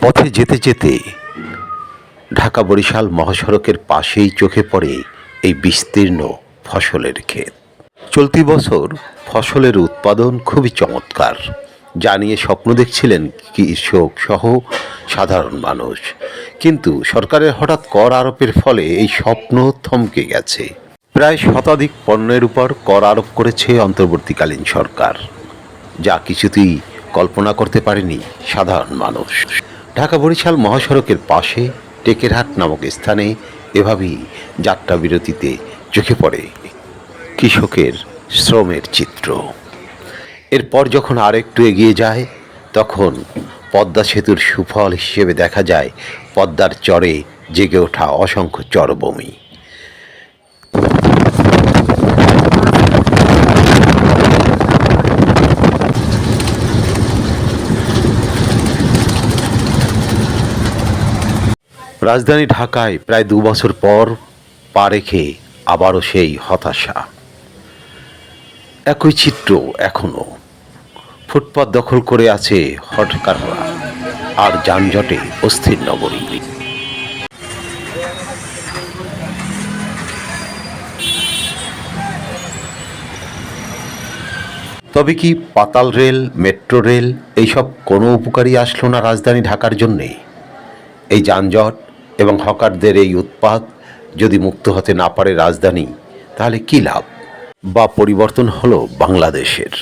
পথে যেতে যেতে ঢাকা বরিশাল মহাসড়কের পাশেই চোখে পড়ে এই বিস্তীর্ণ ফসলের ক্ষেত। চলতি বছর ফসলের উৎপাদন খুবই চমৎকার। যা নিয়ে স্বপ্ন দেখছিলেন কৃষক সহ সাধারণ মানুষ। কিন্তু সরকারের হঠাৎ কর আরোপের ফলে এই স্বপ্ন থমকে গেছে। প্রায় শতাধিক পণ্যের উপর কর আরোপ করেছে অন্তর্বর্তীকালীন সরকার। যা কিছুতেই কল্পনা করতে পারেনি সাধারণ মানুষ। ঢাকা বরিশাল মহাসড়কের পাশে টেকেরহাট নামক স্থানে এভাবেই যাত্রা বিরতিতে চোখে পড়ে কৃষকের শ্রমের চিত্র। এরপর যখন আরেকটু এগিয়ে যায়, তখন পদ্মা সেতুর সুফল হিসেবে দেখা যায় পদ্মার চরে জেগে ওঠা অসংখ্য চরভূমি। রাজধানী ঢাকায় প্রায় দু বছর পর পা রেখে আবারও সেই হতাশা। একই চিত্র এখনও। ফুটপাত দখল করে আছে হটকাররা আর যানজটে অস্থির নগরী তবে কি পাতাল রেল, মেট্রো রেল, এইসব কোনো উপকারী আসলো না রাজধানী ঢাকার জন্যে? এই যানজট এবং হকারদের এই উৎপাত যদি মুক্ত হতে না পারে রাজধানী, তাহলে কী লাভ? বা পরিবর্তন হলো বাংলাদেশের।